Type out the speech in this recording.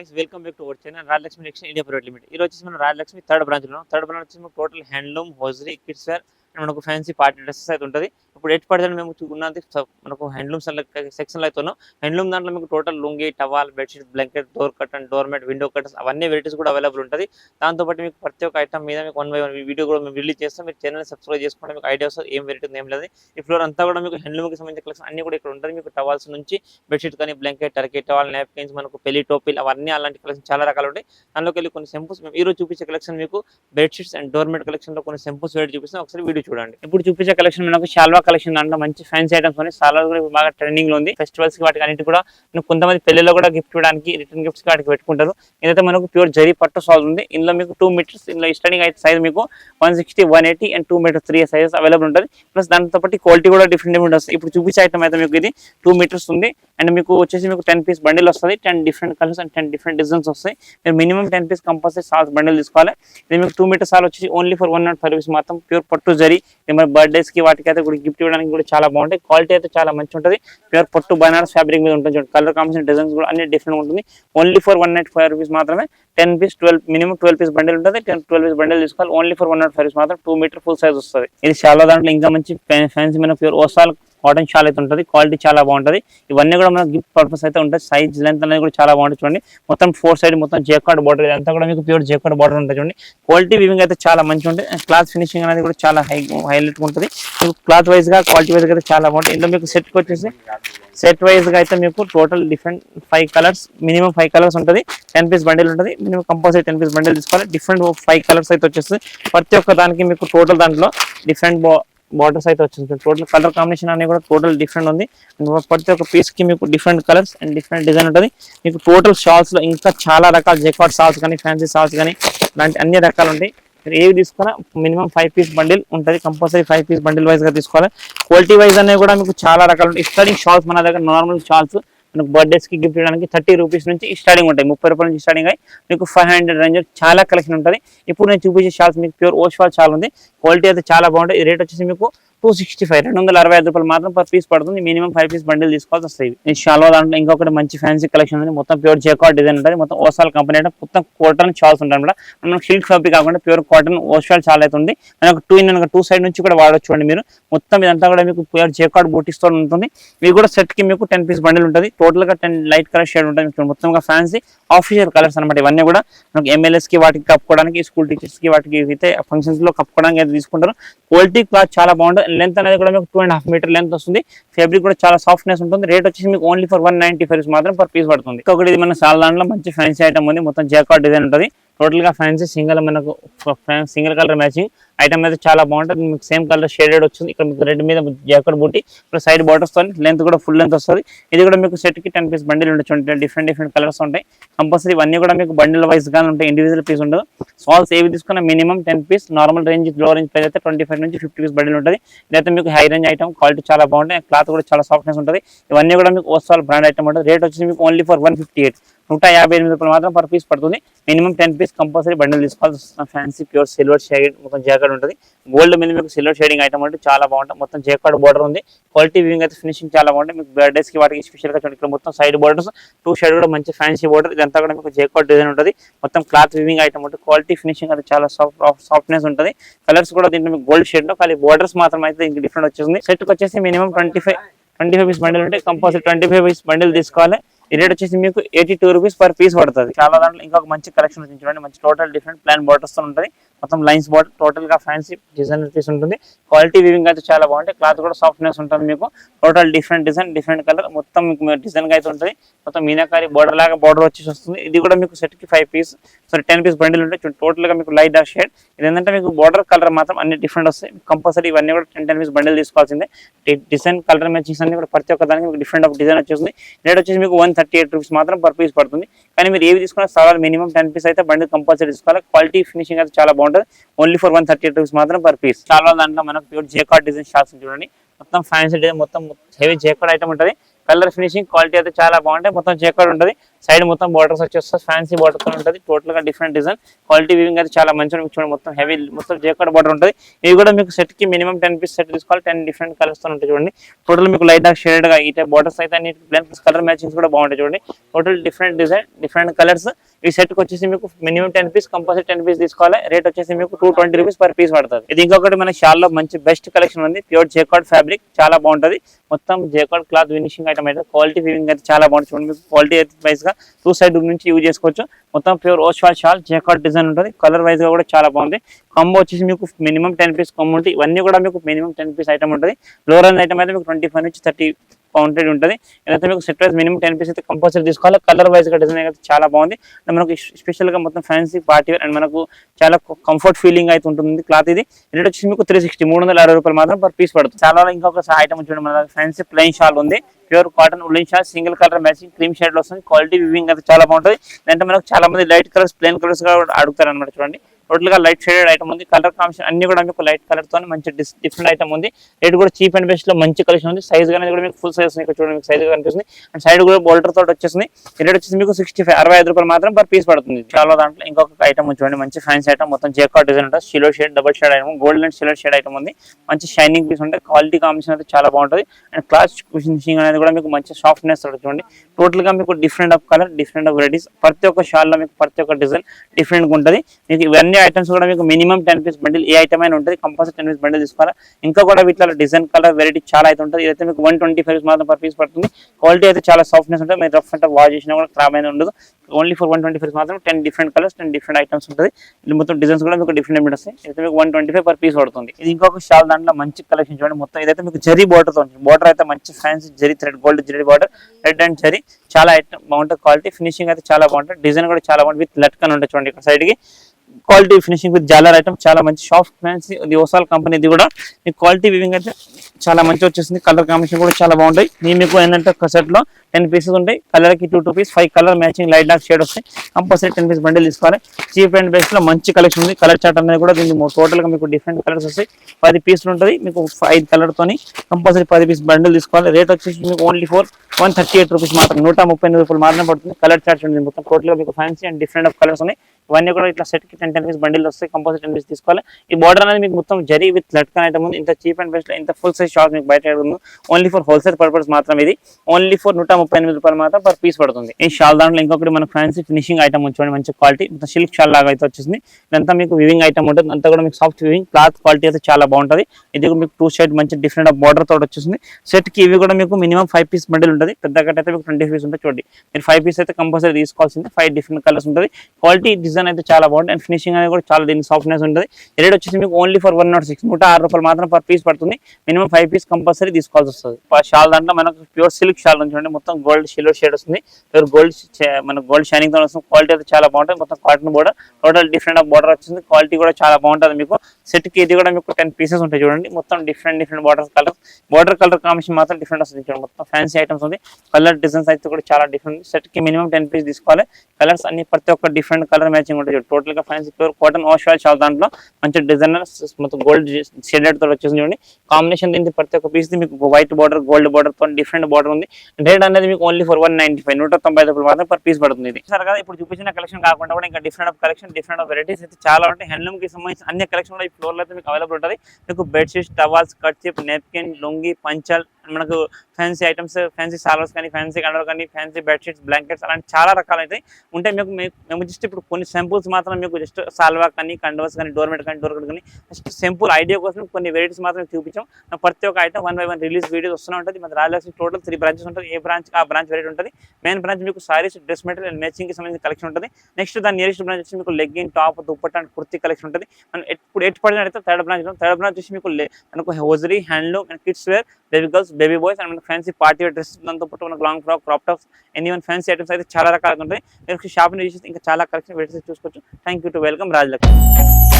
Guys welcome back to our channel Rajalakshmi action India private limited ఈరోజు వచ్చేసి మన Rajalakshmi third బ్రాంచ్లో థర్డ్ బ్రాంచ్ వచ్చేసి total handloom hosiery kids wear మనకు fancy party dresses అయితే ఉంటుంది. ఇప్పుడు ఎయిట్ పడితే మేము ఉన్నది మనకు హ్యాండ్లూమ్ సెక్షన్లో అయితే ఉన్నాం. హ్యాండ్లూమ్ దాంట్లో మీకు total lungi towel bedsheet blanket door curtain door mat window curtains అవన్నీ వెరైటీస్ కూడా అవైలబుల్ ఉంటుంది. దాంతో పాటు మీకు ప్రతి ఒక్క ఐటమ్ మీద మీకు వన్ బై వన్ వీడియో కూడా మేము రిలీజ్ చేస్తాం. మీరు ఛానల్ సబ్స్క్రైబ్ చేసుకోవడం మీకు ఐడియా వస్తుంది ఏం వెరైటీ ఏం లేదు ఈ ఫ్లోర్ అంతా కూడా మీకు హ్యాండ్లూమ్కి సంబంధించిన కలెక్షన్ అన్ని కూడా ఇక్కడ ఉంటుంది. మీకు టవాల్స్ నుంచి బెడ్షీట్ కానీ బ్లాంకెట్ టర్కీ టవాల్ నాప్కిన్స్ మనకు పెళ్ళి టోపీలు అవన్నీ అలాంటి కలెక్షన్ చాలా రకాలు ఉంటాయి. దానిలోకి వెళ్ళి కొన్ని సెంపుల్స్ మేము చూపించే కలెక్షన్ మీకు బెడ్షీట్స్ అండ్ డోర్మెట్ కలెక్షన్లో కొన్ని సెంపుల్స్ వెరైటీ చూపిస్తాం. ఒకసారి వీడియో చూడండి ఇప్పుడు చూపించే కలెక్షన్ మనకు షాల్వా కలెక్షన్ దాంట్లో మంచి ఫ్యాన్సీ ఐటమ్స్ ఉన్నాయి. సాల్వా కూడా బాగా ట్రెండింగ్లో ఉంది. ఫెస్టివల్స్కి వాటికి అన్నిటి కూడా కొంతమంది పెళ్ళిలో కూడా గిఫ్ట్ ఇవ్వడానికి రిటర్న్ గిఫ్ట్స్ వాటికి పెట్టుకుంటారు. ఇదైతే మనకు ప్యూర్ జరీ పట్టు సాల్వ్ ఉంది ఇందులో మీకు టూ మీటర్స్ ఇందులో స్టార్టింగ్ అయితే సైజ్ మీకు one sixty one eighty and two meters three sizes available ఉంటుంది. ప్లస్ దాంతో పాటు క్వాలిటీ కూడా డిఫరెంట్ డిఫరెంట్ వస్తుంది. ఇప్పుడు చూపించే ఐటమ్ అయితే మీకు ఇది టూ మీటర్స్ ఉంది. అండ్ మీకు వచ్చేసి మీకు టెన్ పీస్ బండిల్ వస్తుంది. Ten different colours and ten different designs వస్తాయి. మీరు minimum ten piece compulsory shawls bundle తీసుకోవాలి. ఇది మీకు టూ మీటర్ సాల్ వచ్చేసి only for one nought five rupees మాత్రం ప్యూర్ పట్టు జరి ఇది మరి బర్త్డేస్కి వాటికి అయితే కూడా గిఫ్ట్ ఇవ్వడానికి కూడా చాలా బాగుంటాయి. క్వాలిటీ అయితే చాలా మంచి ఉంటుంది ప్యూర్ పట్టు బనారస్ ఫ్యాబ్రిక్ మీద ఉంటుంది కలర్ కాంబినేషన్ డిజైన్స్ కూడా అన్ని డిఫరెంట్ ఉంటుంది. Only for one nought five rupees మాత్రమే. Ten piece twelve minimum twelve piece bundle ఉంటుంది. టెన్ ట్వెల్వ్ పీస్ బండిల్ తీసుకోవాలి. Only for one nought five rupees మాత్రం. టూ మీటర్ ఫుల్ సైజ్ వస్తుంది. ఇది చాలా దాంట్లో ఇంకా మంచి ఫ్యాన్సీ మీద ప్యూర్ ఓసాల్ కాటన్ షాల్ అయితే ఉంటుంది క్వాలిటీ చాలా బాగుంటుంది. ఇవన్నీ కూడా మనకు గిఫ్ట్ పర్పస్ అయితే ఉంటుంది సైజ్ లెంత్ అనేది కూడా చాలా బాగుంటుంది చూడండి. మొత్తం ఫోర్ సైడ్ మొత్తం జేకాడ్ బార్డర్ ఇదంతా కూడా మీకు ప్యూర్ జేకాడ్ బార్డర్ ఉంటుంది చూడండి. క్వాలిటీ వివింగ్ అయితే చాలా మంచిగా ఉంటుంది. క్లాత్ ఫినిషింగ్ అనేది కూడా చాలా హై హైలైట్ ఉంటుంది. మీకు క్లాత్ వైజ్గా క్వాలిటీ వైజ్గా అయితే చాలా బాగుంటుంది ఇందులో మీకు సెట్కి వచ్చేసి సెట్ వైజ్గా అయితే మీకు total different five colours minimum five colours ఉంటుంది. టెన్ పీస్ బండిల్ ఉంటుంది. Minimum compulsory ten piece bundle తీసుకోవాలి. డిఫరెంట్ ఫైవ్ కలర్స్ అయితే వచ్చేస్తుంది ప్రతి ఒక్క దానికి మీకు టోటల్ దాంట్లో డిఫరెంట్ బార్డర్స్ అయితే వచ్చింది టోటల్ కలర్ కాంబినేషన్ అనేది కూడా టోటల్ డిఫరెంట్ ఉంది. And ప్రతి ఒక్క పీస్కి మీకు different colours and different design ఉంటుంది. మీకు టోటల్ షాల్స్లో ఇంకా చాలా రకాల జెకాట్ షాల్స్ కానీ ఫ్యాన్సీ షాల్స్ కానీ ఇలాంటి అన్ని రకాలు ఉంటాయి. మీరు ఏవి తీసుకున్నా మినిమం ఫైవ్ పీస్ బండిల్ ఉంటుంది. కంపల్సరీ ఫైవ్ పీస్ బండిల్ వైజ్గా తీసుకోవాలి. క్వాలిటీ వైజ్ అనేవి కూడా మీకు చాలా రకాలు ఉంటాయి. స్టార్టింగ్ షాల్స్ మన దగ్గర నార్మల్ షాల్స్ మనకు బర్త్డేస్కి గిఫ్ట్ ఇవ్వడానికి థర్టీ రూపీస్ నుంచి స్టార్టింగ్ ఉంటాయి. ముప్పై రూపాయల నుంచి స్టార్టింగ్ అయ్యి మీకు ఫైవ్ హండ్రెడ్ రేంజ్ చాలా కలెక్షన్ ఉంటుంది. ఇప్పుడు నేను చూపించే షాల్స్ మీకు ప్యూర్ ఓష్ ఫాల్ చాలా ఉంది. క్వాలిటీ అయితే చాలా బాగుంటుంది రేట్ వచ్చేసి మీకు టూ సిక్స్టీ ఫైవ్ రెండు వందల అరవై ఐదు రూపాయలు మాత్రం పర్ పీస్ పడుతుంది. మినిమం ఫైవ్ పీస్ బండిల్ తీసుకోవాల్సి వస్తాయి ఈ షాల్వా దాంట్లో ఇంకొకటి మంచి ఫ్యాన్సీ కలెక్షన్ ఉంది. మొత్తం ప్యూర్ జేకాట్ డిజైన్ ఉంటుంది. మొత్తం ఓసాల్ కంపెనీ అంటే మొత్తం కాటన్ షాల్స్ ఉంటాయి అనమాట మనం సిల్క్ ఫ్యాబ్రిక్ కాకుండా ప్యూర్ కాటన్ ఓషాల్ చాలా అయితే ఉంది. మనకు టూ ఇన్ టూ సైడ్ నుంచి కూడా వాడొచ్చు అండి మీరు. మొత్తం ఇదంతా కూడా మీకు ప్యూర్ జేకాట్ బూటిస్తో ఉంటుంది. మీకు కూడా సెట్కి మీకు టెన్ పీస్ బండిల్ ఉంటుంది. టోటల్గా టెన్ లైట్ కలర్ షేడ్ ఉంటుంది. మీకు ఫ్యాన్సీ ఆఫీషియల్ కలర్స్ అనమాట ఇవన్నీ కూడా. మనకు ఎమ్మెల్యేస్కి వాటికి కప్పుకోవడానికి స్కూల్ టీచర్స్కి వాటికి అయితే ఫంక్షన్స్లో కప్పుకోవడానికి అయితే తీసుకుంటారు క్వాలిటీ క్లాత్ చాలా బాగుంటుంది. లెంత్ అనేది కూడా మీకు two and half meter length వస్తుంది. ఫ్యాబ్రిక్ కూడా చాలా సాఫ్ట్నెస్ ఉంటుంది. రేట్ వచ్చేసి మీకు only for one ninety five మాత్రం పర్ పీస్ పడుతుంది. ఒకటి ఇది మన సాల్ దాంట్లో మంచి ఫ్యాన్సీ ఐటమ్ ఉంది. మొత్తం జాకాట్ డిజైన్ ఉంటుంది. టోటల్గా ఫ్యాన్సీ సింగిల్ మనకు సింగిల్ కలర్ మ్యాచింగ్ ఐటమ్ అయితే చాలా బాగుంటుంది. మీకు సేమ్ కలర్ షేడెడ్ వచ్చింది. ఇక్కడ మీకు రెడ్ మీద జాకెట్ బూటీ ఇక్కడ సైడ్ బార్డర్స్తో లెంత్ కూడా ఫుల్ లెంత్ వస్తుంది. ఇది కూడా మీకు సెట్కి టెన్ పీస్ బండిల్ ఉండొచ్చు. డిఫరెంట్ డిఫరెంట్ కలర్స్ ఉంటాయి. కంపల్సరీ ఇవన్నీ కూడా మీకు బండిల్ వైజ్గా ఉంటాయి. ఇండివిజువల్ పీస్ ఉండదు. సాల్స్ ఏవి తీసుకున్నా మినిమం టెన్ పీస్ నార్మల్ రేంజ్లో రేంజ్ ప్రైస్ అయితే ట్వంటీ ఫైవ్ నుంచి ఫిఫ్టీ పీస్ బండిల్ ఉంటుంది. లేకపోతే మీకు హై రేంజ్ ఐటమ్ క్వాలిటీ చాలా బాగుంటాయి. క్లాత్ కూడా చాలా సాఫ్ట్నెస్ ఉంటుంది. ఇవన్నీ కూడా మీకు ఓసాల్ బ్రాండ్ ఐటమ్ ఉంటుంది. రేట్ వచ్చేసి మీకు only for one fifty eight నూట యాభై ఎనిమిది రూపాయలు మాత్రం పర్ పీస్ పడుతుంది. Minimum ten piece compulsory bundle తీసుకోవాల్సి వస్తుంది ఫ్యాన్సీ ప్యూర్ సిల్వర్ షేడ్ మొత్తం జాకెట్ ఉంటుంది. గోల్డ్ మీద మీకు సిల్వర్ షేడింగ్ ఐటమ్ అంటే చాలా బాగుంటుంది. మొత్తం జాకెట్ బోర్డర్ ఉంది. క్వాలిటీ వివింగ్ అయితే ఫినిషింగ్ చాలా బాగుంటుంది. మీకు బర్త్డేస్కి వాటికి స్పెషల్గా చూడండి. ఇక్కడ మొత్తం సైడ్ బోర్డర్స్ టూ షేడ్ కూడా మంచి ఫ్యాన్సీ బోర్డర్ ఇదంతా కూడా మీకు జాకెట్ డిజైన్ ఉంటుంది. మొత్తం క్లాత్ వివింగ్ ఐటమ్ ఉంటుంది. క్వాలిటీ ఫినిషింగ్ అయితే చాలా సాఫ్ట్ సాఫ్ట్నెస్ ఉంటుంది. కలర్స్ కూడా దీంట్లో మీకు గోల్డ్ షేడ్లో కానీ బోర్డర్స్ మాత్రం అయితే ఇంక డిఫరెంట్ వచ్చేసింది. సెట్ వచ్చేసి minimum twenty five twenty five piece bundle ఉంటే compulsory twenty five piece bundle తీసుకోవాలి. ఈ రేట్ వచ్చేసి మీకు eighty two rupees per piece పడుతుంది. చాలా దాంట్లో ఇంకొక మంచి కలెక్షన్ వచ్చింది చూడండి. మంచి టోటల్ డిఫరెంట్ ప్లాన్ బాటర్స్ ఉంటాయి ఉంటుంది. మొత్తం లైన్స్ బాటిల్ టోటల్గా ఫ్యాన్సీ డిజైన్ పీస్ ఉంటుంది. క్వాలిటీ వివింగ్ అయితే చాలా బాగుంటుంది క్లాత్ కూడా సాఫ్ట్నెస్ ఉంటుంది మీకు. Total different design different colour మొత్తం మీకు డిజైన్గా అయితే ఉంటుంది. మొత్తం మీనాకారి బోర్డర్ లాగా బోర్డర్ వచ్చేసి వస్తుంది. ఇది కూడా మీకు సెట్కి five piece sorry ten piece bundle ఉంటాయి టోటల్గా మీకు లైట్ డార్క్ షేడ్ ఇది ఏంటంటే మీకు బోర్డర్ కలర్ మాత్రం అన్ని డిఫరెంట్ వస్తాయి. కంపల్సరీ ఇవన్నీ కూడా టెన్ టెన్ పీస్ బండిల్ తీసుకోవాల్సిందే. డిజైన్ కలర్ మ్యాచింగ్స్ అన్ని కూడా ప్రతి ఒక్క దానికి మీకు డిఫరెంట్ ఆఫ్ డిజైన్ వచ్చేస్తుంది. రేట్ వచ్చేసి మీకు వన్ థర్టీ ఎయిట్ రూపీస్ మాత్రం పర్ పీస్ పడుతుంది. కానీ మీరు ఏవి తీసుకున్నా సార్ మినిమం టెన్ పీస్ అయితే బండి కంపల్సరీ తీసుకోవాలి. క్వాలిటీ ఫినిషింగ్ అయితే చాలా బాగుంటుంది. Only for one thirty rupees మాత్రం పర్ పీస్. చాలా దాంట్లో మనకు ప్యూర్ జేకాట్ డిజైన్ షాప్స్ చూడండి. మొత్తం ఫ్యాన్సీ డిజైన్ మొత్తం హెవీ జేకాట్ ఐటమ్ ఉంటుంది. కలర్ ఫినిషింగ్ క్వాలిటీ అయితే చాలా బాగుంటాయి. మొత్తం జేకార్డ్ ఉంటుంది. సైడ్ మొత్తం బార్డర్స్ వచ్చేస్తుంది ఫ్యాన్సీ బార్డర్ ఉంటుంది. టోటల్గా డిఫరెంట్ డిజైన్ క్వాలిటీ వివింగ్ అయితే చాలా మంచిగా మీకు చూడండి మొత్తం హెవీ మొత్తం జేకార్డ్ బార్డర్ ఉంటుంది. ఇవి కూడా మీకు సెట్కి మినిమం టెన్ పీస్ సెట్ తీసుకోవాలి. టెన్ డిఫరెంట్ కలర్స్తో ఉంటాయి చూడండి. టోటల్ మీకు లైట్గా షేడ్గా ఈ టైప్ బార్డర్స్ అయితే అన్ని ప్లెయిన్ కలర్ మ్యాచింగ్స్ కూడా బాగుంటాయి చూడండి. Total different design different colours ఈ సెట్ వచ్చేసి మీకు minimum ten piece compulsory ten piece తీసుకోవాలి. రేట్ వచ్చేసి మీకు two twenty rupees per piece పడుతుంది. ఇది ఇంకొకటి మన షాల్లో మంచి బెస్ట్ కలెక్షన్ ఉంది. ప్యూర్ జేకాడ్ ఫ్యాబ్రిక్ చాలా బాగుంటుంది. మొత్తం జేకాడ్ క్లాత్ ఫినిషింగ్ ఐటమ్ అయితే క్వాలిటీ ఫీలింగ్ అయితే చాలా బాగుంటుంది చూడండి మీకు క్వాలిటీ అయితే వైస్గా టూ సైడ్ నుంచి యూజ్ చేసుకోవచ్చు. మొత్తం pure Oswal shawl jacquard design ఉంటుంది. కలర్ వైజ్గా కూడా చాలా బాగుంది. కంబో వచ్చేసి మీకు మినిమం టెన్ పీస్ కంబో ఉంటుంది. ఇవన్నీ కూడా మీకు మినిమం టెన్ పీస్ ఐటమ్ ఉంటుంది. లోరన్ ఐటమ్ అయితే మీకు ట్వంటీ ఫైవ్ నుంచి థర్టీ కౌంటెడ్ ఉంటుంది. ఏదైతే మీకు set wise minimum ten piece అయితే కంపల్సరీ తీసుకోవాలి. కలర్ వైజ్గా డిజైన్ అయితే చాలా బాగుంది. అండ్ మనకు స్పెషల్గా మొత్తం ఫ్యాన్సీ పార్టీ అండ్ మనకు చాలా కంఫర్ట్ ఫీలింగ్ అయితే ఉంటుంది క్లాత్ ఇది. రేట్ వచ్చేసి మీకు త్రీ సిక్స్టీ మూడు వందల అరవై రూపాయలు మాత్రం పర్ పీస్ పడుతుంది. చాలా ఇంకొక ఐటమ్ చూడండి. మన ఫ్యాన్సీ ప్లెయిన్ షాల్ ఉంది. Pure cotton woollen shawl single colour matching cream షేడ్లో వస్తుంది. క్వాలిటీ వివింగ్ అయితే చాలా బాగుంటుంది. అంటే మనకు చాలా మంది లైట్ కలర్స్ ప్లెయిన్ కలర్స్ కూడా అడుగుతారు అనమాట చూడండి. టోటల్గా లైట్ షేడెడ్ ఐటమ్ ఉంది. కలర్ కాంబినేషన్ అన్ని కూడా మీకు లైట్ కలర్తో మంచి డిఫరెంట్ ఐటమ్ ఉంది. రేట్ కూడా చీప్ అండ్ బెస్ట్లో మంచి కలెక్షన్ ఉంది. సైజ్ అనేది కూడా మీకు ఫుల్ సైజ్ ఇక్కడ చూడండి మీకు సైజ్ కనిపిస్తుంది. అండ్ సైడ్ కూడా బోల్టర్ తోటి వచ్చేసింది. రేట్ వచ్చేసి మీకు సిక్స్టీ ఫైవ్ అరవై ఐదు రూపాయలు మాత్రం పర్ పీస్ పడుతుంది. చాలా దాంట్లో ఇంకొక ఐటమ్ చూడండి. మంచి ఫ్యాన్స్ ఐటమ్ మొత్తం జేకా డిజైన్ ఉంటుంది. షిలో shade double shade item gold and షిలో shade item ఉంది. మంచి షైనింగ్ పీస్ ఉంటాయి క్వాలిటీ కాంబినేషన్ అయితే చాలా బాగుంటుంది. అండ్ క్లాస్ ఫినిషింగ్ అనేది కూడా మీకు మంచి సాఫ్ట్నెస్ చూడండి. టోటల్గా మీకు different of colour different of varieties ప్రతి ఒక్క షాల్లో మీకు ప్రతి ఒక్క డిజైన్ డిఫరెంట్గా ఉంటుంది. మీకు ఇవన్నీ ఐటమ్స్ కూడా మీకు మినిమం టెన్ పీస్ బండిల్ ఏ ఐటమ్ అయినా ఉంటుంది. కంపల్సరీ టెన్ పీస్ బండిల్ తీసుకోవాలి. ఇంకా కూడా వీటిలో డిజైన్ కలర్ వెరైటీ చాలా అయితే ఉంటుంది. ఇదైతే మీకు వన్ ట్వంటీ ఫైవ్ మాత్రం పర్ పీస్ పడుతుంది. క్వాలిటీ అయితే చాలా సాఫ్ట్నెస్ ఉంటుంది. మీరు రఫ్ అంటే వాష్ చేసినా కూడా క్రాబ్ అయినా ఉండదు. Only for one twenty five మాత్రం ten different colours ten different items ఉంటుంది. ఇది మొత్తం డిజైన్స్ కూడా మీకు డిఫరెంట్ డిఫరెంట్ వస్తాయి. అయితే మీకు one twenty five per piece పడుతుంది. ఇది ఇంకొక షాల్ దాంట్లో మంచి కలెక్షన్ చూడండి. మొత్తం ఇదైతే మీకు జరీ బార్డర్తో బార్డర్ అయితే మంచి fancy zari thread gold zari border red and zari. చాలా ఐటమ్ బాగుంటుంది. క్వాలిటీ ఫినిషింగ్ అయితే చాలా బాగుంటుంది. డిజైన్ కూడా చాలా బాగుంటుంది. విత్ లట్కన్ ఉంటుంది చూడండి ఇక్కడ సైడ్కి. క్వాలిటీ ఫినిషింగ్ విత్ జాలర్ ఐటమ్ చాలా మంచి సాఫ్ట్ ఫ్యాన్సీ ఇది ఓసాల్ కంపెనీ ఇది కూడా. మీకు క్వాలిటీ వివింగ్ అయితే చాలా మంచి వచ్చేసింది. కలర్ కాంబినేషన్ కూడా చాలా బాగుంటాయి. నేను మీకు ఏంటంటే ఒక సెట్లో టెన్ పీసెస్ ఉంటాయి. కలర్కి two two piece five colour matching light dark shade వస్తాయి. కంపల్సరీ టెన్ పీస్ బండిల్ తీసుకోవాలి. చీప్ అండ్ బెస్ట్లో మంచి కలెక్షన్ ఉంది. కలర్ చార్ట్ అనేది కూడా దీనికి టోటల్గా మీకు డిఫరెంట్ కలర్స్ వస్తాయి. పది పీసులు ఉంటుంది. మీకు ఐదు కలర్ తోని కంపల్సరీ పది పీస్ బండిల్ తీసుకోవాలి. రేట్ వచ్చేసి మీకు only for one thirty eight rupees మాత్రం. నూట ముప్పై ఎనిమిది రూపాయలు మాత్రమే పడుతుంది. కలర్ చార్ట్ ఉంది మొత్తం టోటల్గా మీకు fancy and different of colours ఉన్నాయి. ఇవన్నీ కూడా ఇట్లా సెట్కి టెన్ టెన్ పీస్ బండిల్ వస్తాయి. కంపల్సరీ టెన్ పీస్ తీసుకోవాలి. ఈ బార్డర్ అనేది మీకు మొత్తం జరీ విత్ లట్కన్ ఐటమ్ ఉంది ఇంత చీప్ అండ్ బెస్ట్ ఇంత ఫుల్ సైజ్ షార్ట్ మీకు బయట ఉంది ఓన్లీ ఫర్ హోల్సేల్ పర్పస్ మాత్రం ఇది. ఓన్లీ ఫర్ నూట ముప్పై ఎనిమిది రూపాయలు మాత్రం పర్ పీస్ పడుతుంది. ఈ షాల్ దాంట్లో ఇంకొకటి మన ఫ్యాన్సీ ఫినిషింగ్ ఐటమ్ చూడండి మంచి క్వాలిటీ మొత్తం సిల్క్ షాల్ లాగా అయితే వచ్చేసింది. ఇదంతా మీకు వివింగ్ ఐటమ్ ఉంటుంది. అంతా కూడా మీకు సాఫ్ట్ వివింగ్ క్లాత్ క్వాలిటీ అయితే చాలా బాగుంటుంది. ఇది కూడా మీకు టూ సైడ్ మంచి డిఫరెంట్ ఆఫ్ బార్డర్ తోటి వచ్చేసింది. సెట్కి ఇవి కూడా మీకు మినిమం ఫైవ్ పీస్ బండిల్ ఉంటుంది. పెద్ద కట్ అయితే మీకు ట్వంటీ పీస్ ఉంటుంది చూడండి. మీరు ఫైవ్ పీస్ అయితే కంపల్సరీ తీసుకోవాల్సింది. ఫైవ్ డిఫరెంట్ కలర్స్ ఉంటుంది. క్వాలిటీ డిజైన్ అయితే చాలా బాగుంటుంది అండ్ ఫినిషింగ్ అనేది కూడా చాలా దీని సాఫ్ట్నెస్ ఉంటుంది. రేట్ వచ్చేసి మీకు only for one nought six నూట ఆరు రూపాయలు మాత్రం పర్ పీస్ పడుతుంది. మినిమం ఫైవ్ పీస్ కంపల్సరీ తీసుకోవాల్సి వస్తుంది. షాల్ దాంట్లో మనకు ప్యూర్ సిల్క్ షాల్ ఉంది చూడండి. మొత్తం గోల్డ్ సిల్వర్ షేడ్ వస్తుంది. ప్యూర్ గోల్డ్ మన గోల్డ్ షైనింగ్తో వస్తుంది. క్వాలిటీ అయితే చాలా బాగుంటుంది. మొత్తం cotton border total different of border వచ్చింది. క్వాలిటీ కూడా చాలా బాగుంటుంది మీకు. సెట్కి ఇది కూడా మీకు టెన్ పీసెస్ ఉంటాయి చూడండి. మొత్తం different different border colour border colour combination మాత్రం డిఫరెంట్ వస్తుంది చూడండి. మొత్తం ఫ్యాన్సీ ఐటమ్స్ ఉంది. కలర్ డిజైన్స్ అయితే కూడా చాలా డిఫరెంట్ సెట్కి మినిమం టెన్ పీస్ తీసుకోవాలి. కలర్స్ అన్ని ప్రతి ఒక్క డిఫరెంట్ కలర్ మ్యాచింగ్ ఉంటాయి టోటల్గా fancy pure cotton wash wash చాలా దాంట్లో. మంచి డిజైనర్ మొత్తం గోల్డ్ షేడెడ్తో వచ్చేసి చూడండి. కాంబినేషన్ దీనికి ప్రతి ఒక్క పీస్ మీకు వైట్ బార్డర్ గోల్డ్ బార్డర్తో డిఫరెంట్ బార్డర్ ఉంది. రేట్ అనేది మీకు only for one ninety five నూట తొంభై రూపాయలు మాత్రం పర్ పీస్ పడుతుంది ఇది. సరే కదా ఇప్పుడు చూపించిన కలెక్షన్ కాకుండా కూడా ఇంకా different of collection different of varieties అయితే చాలా ఉంటాయి. హ్యాండ్లూమ్కి సంబంధించిన అన్ని కలెక్షన్ కూడా ఫ్లోర్లో అయితే మీకు అవైలబుల్ ఉంటుంది. మీకు బెడ్షీట్స్ టవాల్స్ కట్చిప్ నెప్కిన్ లొంగి పంచల్ మనకు ఫ్యాన్సీ ఐటమ్స్ ఫ్యాన్సీ సాల్వర్స్ కానీ ఫ్యాన్సీ కండర్ కానీ ఫ్యాన్సీ బెడ్షీట్స్ బ్లాంకెట్స్ అలాంటి చాలా రకాలు అయితే ఉంటాయి. మీకు మేము జస్ట్ ఇప్పుడు కొన్ని సింపుల్స్ మాత్రం మీకు జస్ట్ సాల్వా కానీ కండవర్స్ కానీ డోర్మెట్ కానీ డోర్ కానీ జస్ట్ సింపుల్ ఐడియా కోసం కొన్ని వెరైటీస్ మాత్రం చూపించాం. ప్రతి ఒక్క item one by one release videos వస్తూనే ఉంటుంది. మన రాజలక్ష్మి టోటల్ త్రీ బ్రాంచెస్ ఉంటుంది. ఏ బ్రాంచ్ ఆ బ్రాంచ్ వెరైటీ ఉంటుంది. మెయిన్ బ్రాంచ్ మీకు సారీస్ డ్రెస్ మెటీరియల్ మ్యాచింగ్ సంబంధించిన కలెక్షన్ ఉంటుంది. నెక్స్ట్ దాని నియరెస్ట్ బ్రాంచ్ వచ్చి మీకు legging top dupatta and kurti collection ఉంటుంది. మనం ఇప్పుడు ఎయిట్ పడిన అయితే థర్డ్ బ్రాంచ్ థర్డ్ బ్రాంచ్ వచ్చి మీకు మనకు hosiery handloom and kids wear baby girls baby boys and fancy party dress దాంతో పాటు మనకు లాంగ్ ఫ్రాక్ క్రాప్ టాప్స్ ఎన్ని వన్ ఫ్యాన్సీ ఐటమ్స్ అయితే చాలా రకాలుగా ఉంటాయి. మీరు షాపింగ్ చేసి ఇంకా చాలా కలెక్షన్ వెయిట్ చూసుకోవచ్చు. Thank you to welcome Rajalakshmi